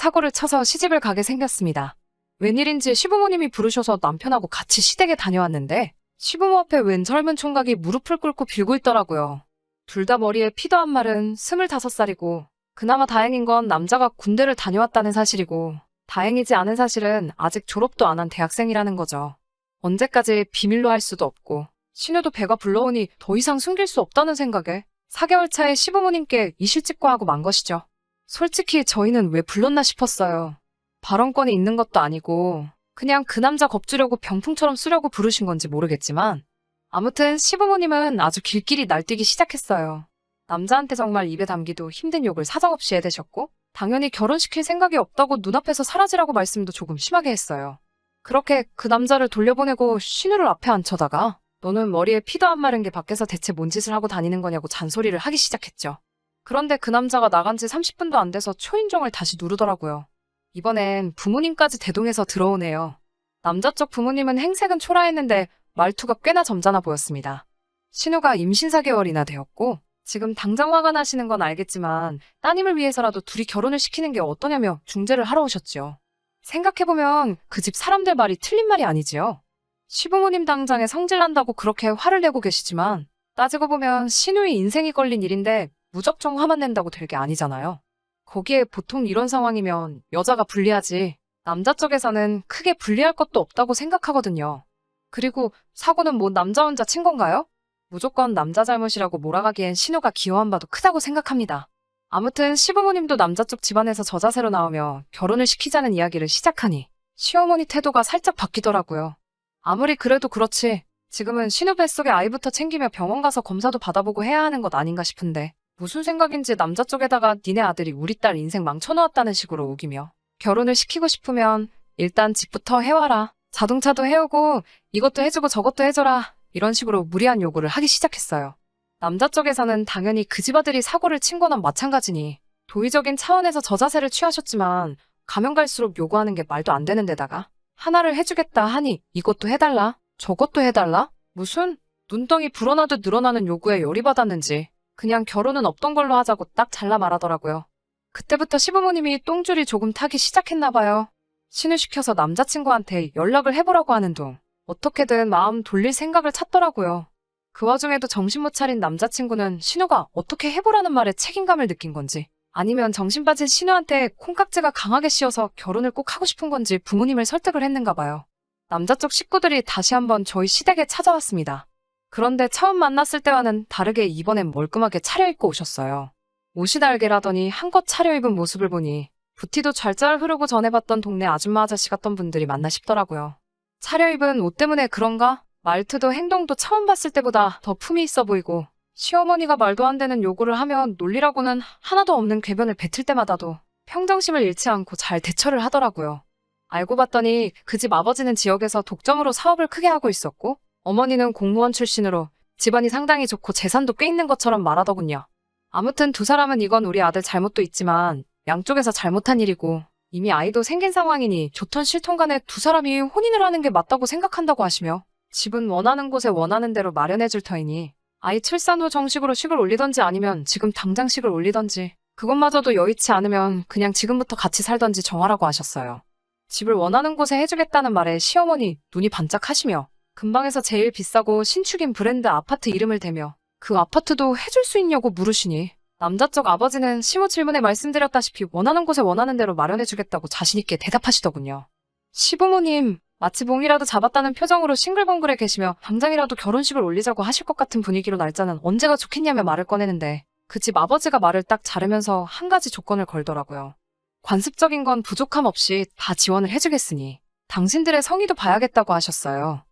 사고를 쳐서 시집을 가게 생겼습니다. 웬일인지 시부모님이 부르셔서 남편하고 같이 시댁에 다녀왔는데 시부모 앞에 웬 젊은 총각이 무릎을 꿇고 빌고 있더라고요. 둘 다 머리에 피도 한 말은 스물다섯 살이고 그나마 다행인 건 남자가 군대를 다녀왔다는 사실이고 다행이지 않은 사실은 아직 졸업도 안 한 대학생이라는 거죠. 언제까지 비밀로 할 수도 없고 신우도 배가 불러오니 더 이상 숨길 수 없다는 생각에 4개월 차에 시부모님께 이 실직고하고 만 것이죠. 솔직히 저희는 왜 불렀나 싶었어요. 발언권이 있는 것도 아니고 그냥 그 남자 겁주려고 병풍처럼 쓰려고 부르신 건지 모르겠지만 아무튼 시부모님은 아주 길길이 날뛰기 시작했어요. 남자한테 정말 입에 담기도 힘든 욕을 사정없이 해대셨고 당연히 결혼시킬 생각이 없다고 눈앞에서 사라지라고 말씀도 조금 심하게 했어요. 그렇게 그 남자를 돌려보내고 신우를 앞에 앉혀다가 너는 머리에 피도 안 마른 게 밖에서 대체 뭔 짓을 하고 다니는 거냐고 잔소리를 하기 시작했죠. 그런데 그 남자가 나간 지 30분도 안 돼서 초인종을 다시 누르더라고요. 이번엔 부모님까지 대동해서 들어오네요. 남자 쪽 부모님은 행색은 초라했는데 말투가 꽤나 점잖아 보였습니다. 신우가 임신 4개월이나 되었고 지금 당장 화가 나시는 건 알겠지만 따님을 위해서라도 둘이 결혼을 시키는 게 어떠냐며 중재를 하러 오셨죠. 생각해보면 그 집 사람들 말이 틀린 말이 아니지요. 시부모님 당장에 성질난다고 그렇게 화를 내고 계시지만 따지고 보면 신우의 인생이 걸린 일인데 무작정 화만 낸다고 될 게 아니잖아요. 거기에 보통 이런 상황이면 여자가 불리하지 남자 쪽에서는 크게 불리할 것도 없다고 생각하거든요. 그리고 사고는 뭐 남자 혼자 친 건가요? 무조건 남자 잘못이라고 몰아가기엔 신우가 기여한 바도 크다고 생각합니다. 아무튼 시부모님도 남자 쪽 집안에서 저 자세로 나오며 결혼을 시키자는 이야기를 시작하니 시어머니 태도가 살짝 바뀌더라고요. 아무리 그래도 그렇지 지금은 신우 뱃속에 아이부터 챙기며 병원 가서 검사도 받아보고 해야 하는 것 아닌가 싶은데 무슨 생각인지 남자 쪽에다가 니네 아들이 우리 딸 인생 망쳐놓았다는 식으로 우기며 결혼을 시키고 싶으면 일단 집부터 해와라. 자동차도 해오고 이것도 해주고 저것도 해줘라. 이런 식으로 무리한 요구를 하기 시작했어요. 남자 쪽에서는 당연히 그 집 아들이 사고를 친 거나 마찬가지니 도의적인 차원에서 저 자세를 취하셨지만 가면 갈수록 요구하는 게 말도 안 되는 데다가 하나를 해주겠다 하니 이것도 해달라 저것도 해달라 무슨 눈덩이 불어나듯 늘어나는 요구에 열이 받았는지 그냥 결혼은 없던 걸로 하자고 딱 잘라 말하더라고요. 그때부터 시부모님이 똥줄이 조금 타기 시작했나 봐요. 신우시켜서 남자친구한테 연락을 해보라고 하는 둥 어떻게든 마음 돌릴 생각을 찾더라고요. 그 와중에도 정신 못 차린 남자친구는 신우가 어떻게 해보라는 말에 책임감을 느낀 건지 아니면 정신 빠진 신우한테 콩깍지가 강하게 씌어서 결혼을 꼭 하고 싶은 건지 부모님을 설득을 했는가 봐요. 남자 쪽 식구들이 다시 한번 저희 시댁에 찾아왔습니다. 그런데 처음 만났을 때와는 다르게 이번엔 멀끔하게 차려입고 오셨어요. 옷이 달게라더니 한껏 차려입은 모습을 보니 부티도 잘잘 흐르고 전에 봤던 동네 아줌마 아저씨 같던 분들이 맞나 싶더라고요. 차려입은 옷 때문에 그런가? 말투도 행동도 처음 봤을 때보다 더 품이 있어 보이고 시어머니가 말도 안 되는 요구를 하면 논리라고는 하나도 없는 궤변을 뱉을 때마다도 평정심을 잃지 않고 잘 대처를 하더라고요. 알고 봤더니 그 집 아버지는 지역에서 독점으로 사업을 크게 하고 있었고 어머니는 공무원 출신으로 집안이 상당히 좋고 재산도 꽤 있는 것처럼 말하더군요. 아무튼 두 사람은 이건 우리 아들 잘못도 있지만 양쪽에서 잘못한 일이고 이미 아이도 생긴 상황이니 좋던 싫던 간에 두 사람이 혼인을 하는 게 맞다고 생각한다고 하시며 집은 원하는 곳에 원하는 대로 마련해 줄 터이니 아이 출산 후 정식으로 식을 올리던지 아니면 지금 당장 식을 올리던지 그것마저도 여의치 않으면 그냥 지금부터 같이 살던지 정하라고 하셨어요. 집을 원하는 곳에 해주겠다는 말에 시어머니 눈이 반짝하시며 근방에서 제일 비싸고 신축인 브랜드 아파트 이름을 대며 그 아파트도 해줄 수 있냐고 물으시니 남자 쪽 아버지는 시모 질문에 말씀드렸다시피 원하는 곳에 원하는 대로 마련해주겠다고 자신있게 대답하시더군요. 시부모님, 마치 봉이라도 잡았다는 표정으로 싱글벙글해 계시며 당장이라도 결혼식을 올리자고 하실 것 같은 분위기로 날짜는 언제가 좋겠냐며 말을 꺼내는데 그 집 아버지가 말을 딱 자르면서 한 가지 조건을 걸더라고요. 관습적인 건 부족함 없이 다 지원을 해주겠으니 당신들의 성의도 봐야겠다고 하셨어요.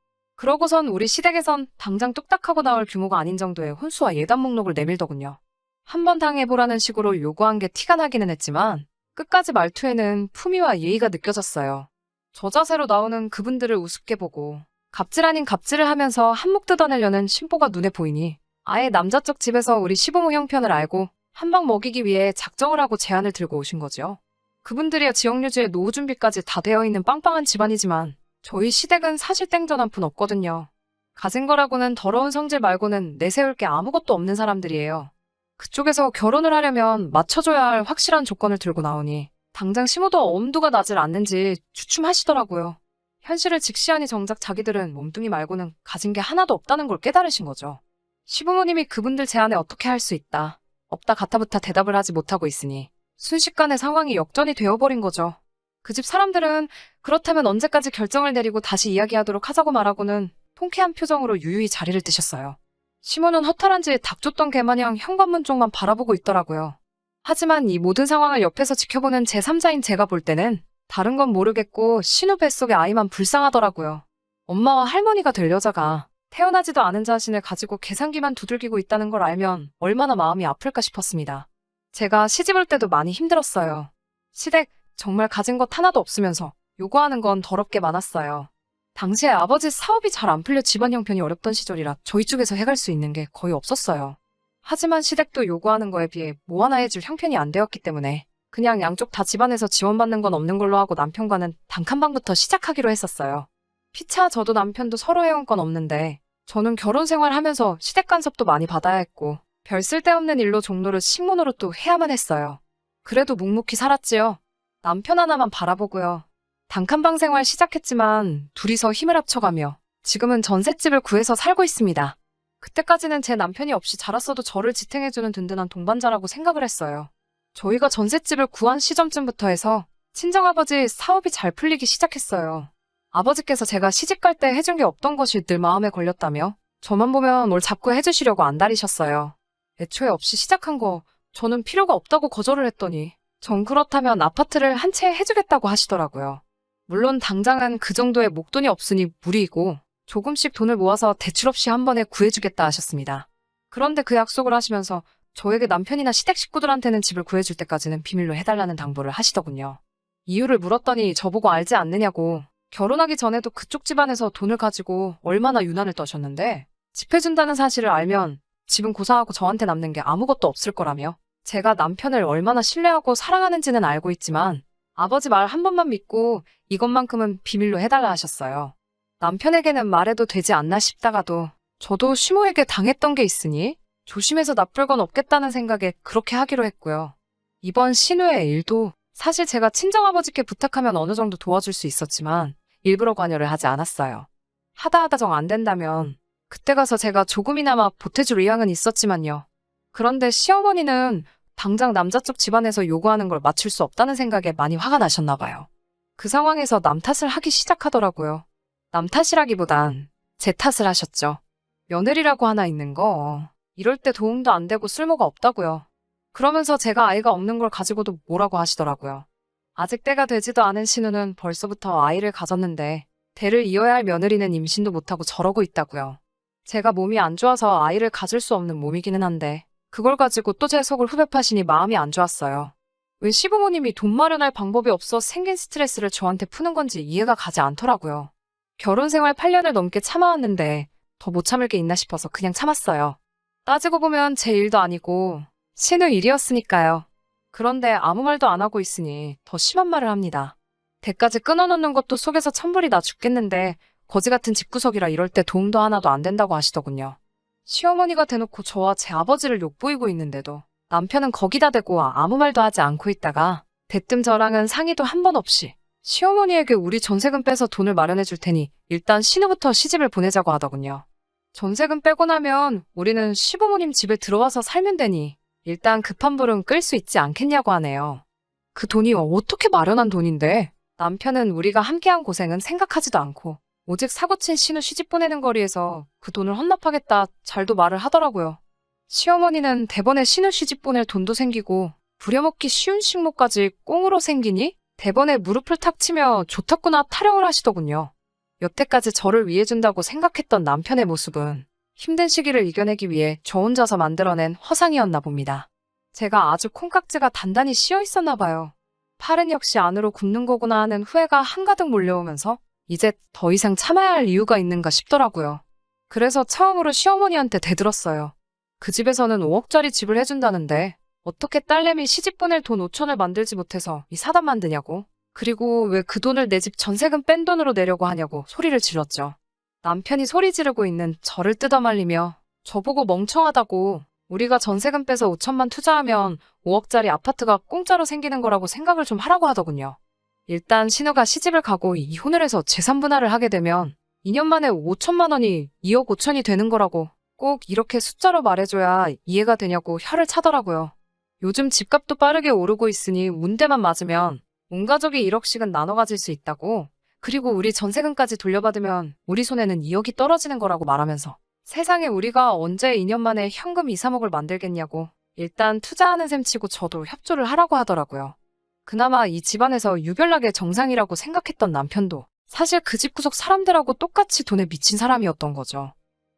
그러고선 우리 시댁에선 당장 뚝딱하고 나올 규모가 아닌 정도의 혼수와 예단 목록을 내밀더군요. 한 번 당해보라는 식으로 요구한 게 티가 나기는 했지만 끝까지 말투에는 품위와 예의가 느껴졌어요. 저 자세로 나오는 그분들을 우습게 보고 갑질 아닌 갑질을 하면서 한몫 뜯어내려는 심보가 눈에 보이니 아예 남자 쪽 집에서 우리 시부모 형편을 알고 한 방 먹이기 위해 작정을 하고 제안을 들고 오신 거죠. 그분들이야 지역유지에 노후 준비까지 다 되어 있는 빵빵한 집안이지만 저희 시댁은 사실 땡전 한 푼 없거든요. 가진 거라고는 더러운 성질 말고는 내세울 게 아무것도 없는 사람들이에요. 그쪽에서 결혼을 하려면 맞춰줘야 할 확실한 조건을 들고 나오니 당장 심호도 엄두가 나질 않는지 주춤하시더라고요. 현실을 직시하니 정작 자기들은 몸뚱이 말고는 가진 게 하나도 없다는 걸 깨달으신 거죠. 시부모님이 그분들 제안에 어떻게 할 수 있다. 없다 가타부타 대답을 하지 못하고 있으니 순식간에 상황이 역전이 되어버린 거죠. 그 집 사람들은 그렇다면 언제까지 결정을 내리고 다시 이야기하도록 하자고 말하고는 통쾌한 표정으로 유유히 자리를 뜨셨어요. 시모는 허탈한지 닥쳤던 개마냥 현관문 쪽만 바라보고 있더라고요. 하지만 이 모든 상황을 옆에서 지켜보는 제3자인 제가 볼 때는 다른 건 모르겠고 신우 뱃속의 아이만 불쌍하더라고요. 엄마와 할머니가 될 여자가 태어나지도 않은 자신을 가지고 계산기만 두들기고 있다는 걸 알면 얼마나 마음이 아플까 싶었습니다. 제가 시집 올 때도 많이 힘들었어요. 시댁 정말 가진 것 하나도 없으면서 요구하는 건 더럽게 많았어요. 당시에 아버지 사업이 잘 안 풀려 집안 형편이 어렵던 시절이라 저희 쪽에서 해갈 수 있는 게 거의 없었어요. 하지만 시댁도 요구하는 거에 비해 뭐 하나 해줄 형편이 안 되었기 때문에 그냥 양쪽 다 집안에서 지원받는 건 없는 걸로 하고 남편과는 단칸방부터 시작하기로 했었어요. 피차 저도 남편도 서로 해온 건 없는데 저는 결혼 생활하면서 시댁 간섭도 많이 받아야 했고 별 쓸데없는 일로 종로를 식모노로 또 해야만 했어요. 그래도 묵묵히 살았지요. 남편 하나만 바라보고요. 단칸방 생활 시작했지만 둘이서 힘을 합쳐가며 지금은 전셋집을 구해서 살고 있습니다. 그때까지는 제 남편이 없이 자랐어도 저를 지탱해주는 든든한 동반자라고 생각을 했어요. 저희가 전셋집을 구한 시점쯤부터 해서 친정아버지 사업이 잘 풀리기 시작했어요. 아버지께서 제가 시집갈 때 해준 게 없던 것이 늘 마음에 걸렸다며 저만 보면 뭘 자꾸 해주시려고 안달이셨어요. 애초에 없이 시작한 거 저는 필요가 없다고 거절을 했더니 전 그렇다면 아파트를 한 채 해주겠다고 하시더라고요. 물론 당장은 그 정도의 목돈이 없으니 무리이고 조금씩 돈을 모아서 대출 없이 한 번에 구해주겠다 하셨습니다. 그런데 그 약속을 하시면서 저에게 남편이나 시댁 식구들한테는 집을 구해줄 때까지는 비밀로 해달라는 당부를 하시더군요. 이유를 물었더니 저보고 알지 않느냐고 결혼하기 전에도 그쪽 집안에서 돈을 가지고 얼마나 유난을 떠셨는데 집 해준다는 사실을 알면 집은 고사하고 저한테 남는 게 아무것도 없을 거라며 제가 남편을 얼마나 신뢰하고 사랑하는지는 알고 있지만 아버지 말 한 번만 믿고 이것만큼은 비밀로 해달라 하셨어요. 남편에게는 말해도 되지 않나 싶다가도 저도 시모에게 당했던 게 있으니 조심해서 나쁠 건 없겠다는 생각에 그렇게 하기로 했고요. 이번 신우의 일도 사실 제가 친정아버지께 부탁하면 어느 정도 도와줄 수 있었지만 일부러 관여를 하지 않았어요. 하다 하다 정 안 된다면 그때 가서 제가 조금이나마 보태줄 의향은 있었지만요. 그런데 시어머니는 당장 남자 쪽 집안에서 요구하는 걸 맞출 수 없다는 생각에 많이 화가 나셨나 봐요. 그 상황에서 남 탓을 하기 시작하더라고요. 남 탓이라기보단 제 탓을 하셨죠. 며느리라고 하나 있는 거 이럴 때 도움도 안 되고 쓸모가 없다고요. 그러면서 제가 아이가 없는 걸 가지고도 뭐라고 하시더라고요. 아직 때가 되지도 않은 신우는 벌써부터 아이를 가졌는데 대를 이어야 할 며느리는 임신도 못하고 저러고 있다고요. 제가 몸이 안 좋아서 아이를 가질 수 없는 몸이기는 한데 그걸 가지고 또 제 속을 후벼파시니 마음이 안 좋았어요. 왜 시부모님이 돈 마련할 방법이 없어 생긴 스트레스를 저한테 푸는 건지 이해가 가지 않더라고요. 결혼 생활 8년을 넘게 참아왔는데 더 못 참을 게 있나 싶어서 그냥 참았어요. 따지고 보면 제 일도 아니고 신우 일이었으니까요. 그런데 아무 말도 안 하고 있으니 더 심한 말을 합니다. 대까지 끊어놓는 것도 속에서 천불이 나 죽겠는데 거지 같은 집구석이라 이럴 때 도움도 하나도 안 된다고 하시더군요. 시어머니가 대놓고 저와 제 아버지를 욕보이고 있는데도 남편은 거기다 대고 아무 말도 하지 않고 있다가 대뜸 저랑은 상의도 한 번 없이 시어머니에게 우리 전세금 빼서 돈을 마련해 줄 테니 일단 신우부터 시집을 보내자고 하더군요. 전세금 빼고 나면 우리는 시부모님 집에 들어와서 살면 되니 일단 급한 불은 끌 수 있지 않겠냐고 하네요. 그 돈이 어떻게 마련한 돈인데 남편은 우리가 함께한 고생은 생각하지도 않고 오직 사고친 신우 시집 보내는 거리에서 그 돈을 헌납하겠다 잘도 말을 하더라고요. 시어머니는 대번에 신우 시집 보낼 돈도 생기고 부려먹기 쉬운 식모까지 꽁으로 생기니 대번에 무릎을 탁 치며 좋다구나 타령을 하시더군요. 여태까지 저를 위해 준다고 생각했던 남편의 모습은 힘든 시기를 이겨내기 위해 저 혼자서 만들어낸 허상이었나 봅니다. 제가 아주 콩깍지가 단단히 씌어 있었나 봐요. 팔은 역시 안으로 굽는 거구나 하는 후회가 한가득 몰려오면서 이제 더 이상 참아야 할 이유가 있는가 싶더라고요. 그래서 처음으로 시어머니한테 대들었어요. 그 집에서는 5억짜리 집을 해준다는데 어떻게 딸내미 시집 보낼 돈 5천을 만들지 못해서 이 사단 만드냐고. 그리고 왜 그 돈을 내 집 전세금 뺀 돈으로 내려고 하냐고 소리를 질렀죠. 남편이 소리 지르고 있는 저를 뜯어말리며 저보고 멍청하다고 우리가 전세금 빼서 5천만 투자하면 5억짜리 아파트가 공짜로 생기는 거라고 생각을 좀 하라고 하더군요. 일단 신우가 시집을 가고 이혼을 해서 재산 분할을 하게 되면 2년 만에 5천만 원이 2억 5천이 되는 거라고 꼭 이렇게 숫자로 말해줘야 이해가 되냐고 혀를 차더라고요. 요즘 집값도 빠르게 오르고 있으니 문대만 맞으면 온 가족이 1억씩은 나눠 가질 수 있다고 그리고 우리 전세금까지 돌려받으면 우리 손에는 2억이 떨어지는 거라고 말하면서 세상에 우리가 언제 2년 만에 현금 2, 3억을 만들겠냐고 일단 투자하는 셈 치고 저도 협조를 하라고 하더라고요. 그나마 이 집안에서 유별나게 정상이라고 생각했던 남편도 사실 그 집 구석 사람들하고 똑같이 돈에 미친 사람이었던 거죠.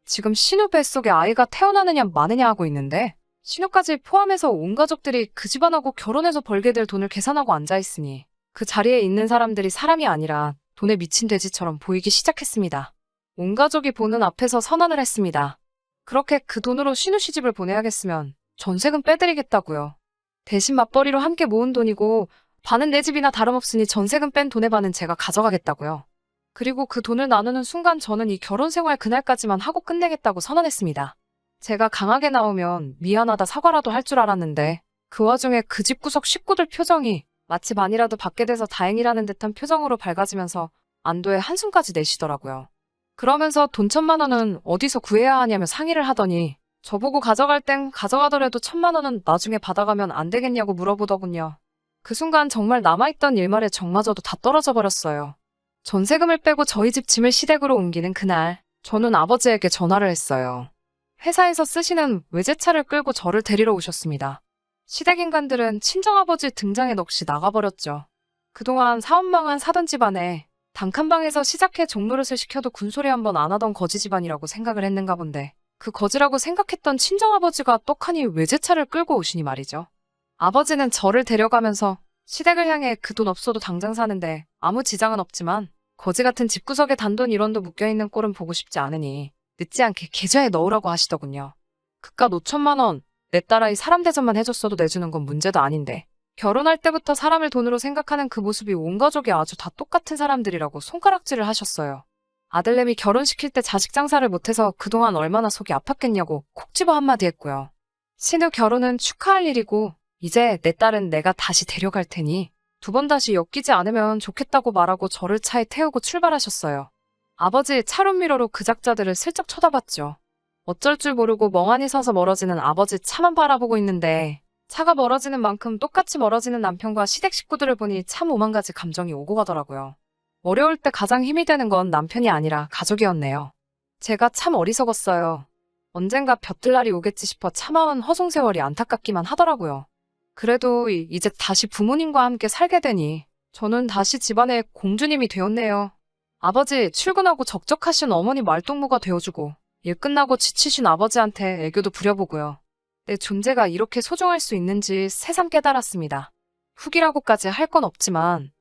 지금 신우 뱃속에 아이가 태어나느냐 마느냐 하고 있는데 신우까지 포함해서 온 가족들이 그 집안하고 결혼해서 벌게 될 돈을 계산하고 앉아있으니 그 자리에 있는 사람들이 사람이 아니라 돈에 미친 돼지처럼 보이기 시작했습니다. 온 가족이 보는 앞에서 선언을 했습니다. 그렇게 그 돈으로 신우 시집을 보내야겠으면 전세금 빼드리겠다고요. 대신 맞벌이로 함께 모은 돈이고 반은 내 집이나 다름없으니 전세금 뺀 돈의 반은 제가 가져가겠다고요. 그리고 그 돈을 나누는 순간 저는 이 결혼 생활 그날까지만 하고 끝내겠다고 선언했습니다. 제가 강하게 나오면 미안하다 사과라도 할 줄 알았는데 그 와중에 그 집 구석 식구들 표정이 마치 반이라도 받게 돼서 다행이라는 듯한 표정으로 밝아지면서 안도의 한숨까지 내쉬더라고요. 그러면서 돈 천만 원은 어디서 구해야 하냐며 상의를 하더니 저보고 가져갈 땐 가져가더라도 천만 원은 나중에 받아가면 안 되겠냐고 물어보더군요. 그 순간 정말 남아있던 일말의 정마저도 다 떨어져 버렸어요. 전세금을 빼고 저희 집 짐을 시댁으로 옮기는 그날, 저는 아버지에게 전화를 했어요. 회사에서 쓰시는 외제차를 끌고 저를 데리러 오셨습니다. 시댁 인간들은 친정아버지 등장에 넋이 나가버렸죠. 그동안 사업망한 사돈 집안에 단칸방에서 시작해 종노릇을 시켜도 군소리 한 번 안 하던 거지 집안이라고 생각을 했는가 본데 그 거지라고 생각했던 친정아버지가 떡하니 외제차를 끌고 오시니 말이죠. 아버지는 저를 데려가면서 시댁을 향해 그 돈 없어도 당장 사는데 아무 지장은 없지만 거지 같은 집구석에 단돈 1원도 묶여있는 꼴은 보고 싶지 않으니 늦지 않게 계좌에 넣으라고 하시더군요. 그깟 5천만 원, 내 딸아이 사람 대접만 해줬어도 내주는 건 문제도 아닌데 결혼할 때부터 사람을 돈으로 생각하는 그 모습이 온 가족이 아주 다 똑같은 사람들이라고 손가락질을 하셨어요. 아들내미 결혼시킬 때 자식 장사를 못해서 그동안 얼마나 속이 아팠겠냐고 콕 집어 한마디 했고요. 신우 결혼은 축하할 일이고 이제 내 딸은 내가 다시 데려갈 테니 두 번 다시 엮이지 않으면 좋겠다고 말하고 저를 차에 태우고 출발하셨어요. 아버지 차로 미러로 그 작자들을 슬쩍 쳐다봤죠. 어쩔 줄 모르고 멍하니 서서 멀어지는 아버지 차만 바라보고 있는데 차가 멀어지는 만큼 똑같이 멀어지는 남편과 시댁 식구들을 보니 참 오만 가지 감정이 오고 가더라고요. 어려울 때 가장 힘이 되는 건 남편이 아니라 가족이었네요. 제가 참 어리석었어요. 언젠가 볕들 날이 오겠지 싶어 참아온 허송세월이 안타깝기만 하더라고요. 그래도 이- 이제 다시 부모님과 함께 살게 되니 저는 다시 집안의 공주님이 되었네요. 아버지 출근하고 적적하신 어머니 말동무가 되어주고 일 끝나고 지치신 아버지한테 애교도 부려보고요. 내 존재가 이렇게 소중할 수 있는지 새삼 깨달았습니다. 후기라고까지 할 건 없지만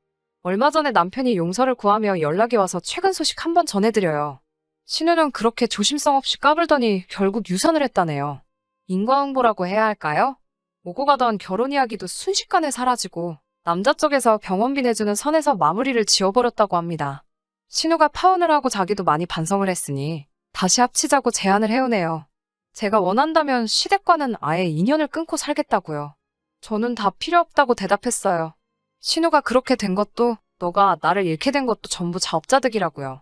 얼마 전에 남편이 용서를 구하며 연락이 와서 최근 소식 한번 전해드려요. 신우는 그렇게 조심성 없이 까불더니 결국 유산을 했다네요. 인과응보라고 해야 할까요? 오고 가던 결혼 이야기도 순식간에 사라지고 남자 쪽에서 병원비 내주는 선에서 마무리를 지어버렸다고 합니다. 신우가 파혼을 하고 자기도 많이 반성을 했으니 다시 합치자고 제안을 해오네요. 제가 원한다면 시댁과는 아예 인연을 끊고 살겠다고요. 저는 다 필요 없다고 대답했어요. 신우가 그렇게 된 것도 너가 나를 잃게 된 것도 전부 자업자득이라고요.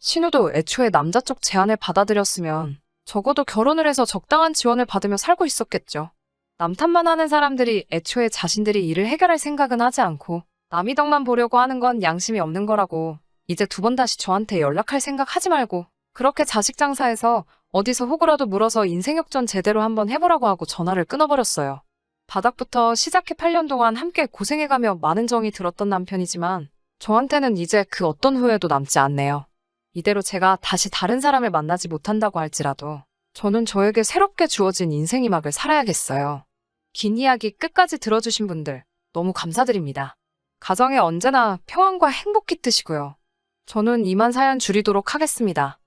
신우도 애초에 남자 쪽 제안을 받아들였으면 적어도 결혼을 해서 적당한 지원을 받으며 살고 있었겠죠. 남탓만 하는 사람들이 애초에 자신들이 일을 해결할 생각은 하지 않고 남이 덕만 보려고 하는 건 양심이 없는 거라고 이제 두 번 다시 저한테 연락할 생각 하지 말고 그렇게 자식 장사해서 어디서 호구라도 물어서 인생 역전 제대로 한번 해보라고 하고 전화를 끊어버렸어요. 바닥부터 시작해 8년 동안 함께 고생해가며 많은 정이 들었던 남편이지만 저한테는 이제 그 어떤 후회도 남지 않네요. 이대로 제가 다시 다른 사람을 만나지 못한다고 할지라도 저는 저에게 새롭게 주어진 인생의 막을 살아야겠어요. 긴 이야기 끝까지 들어주신 분들 너무 감사드립니다. 가정에 언제나 평안과 행복이 뜨시고요. 저는 이만 사연 줄이도록 하겠습니다.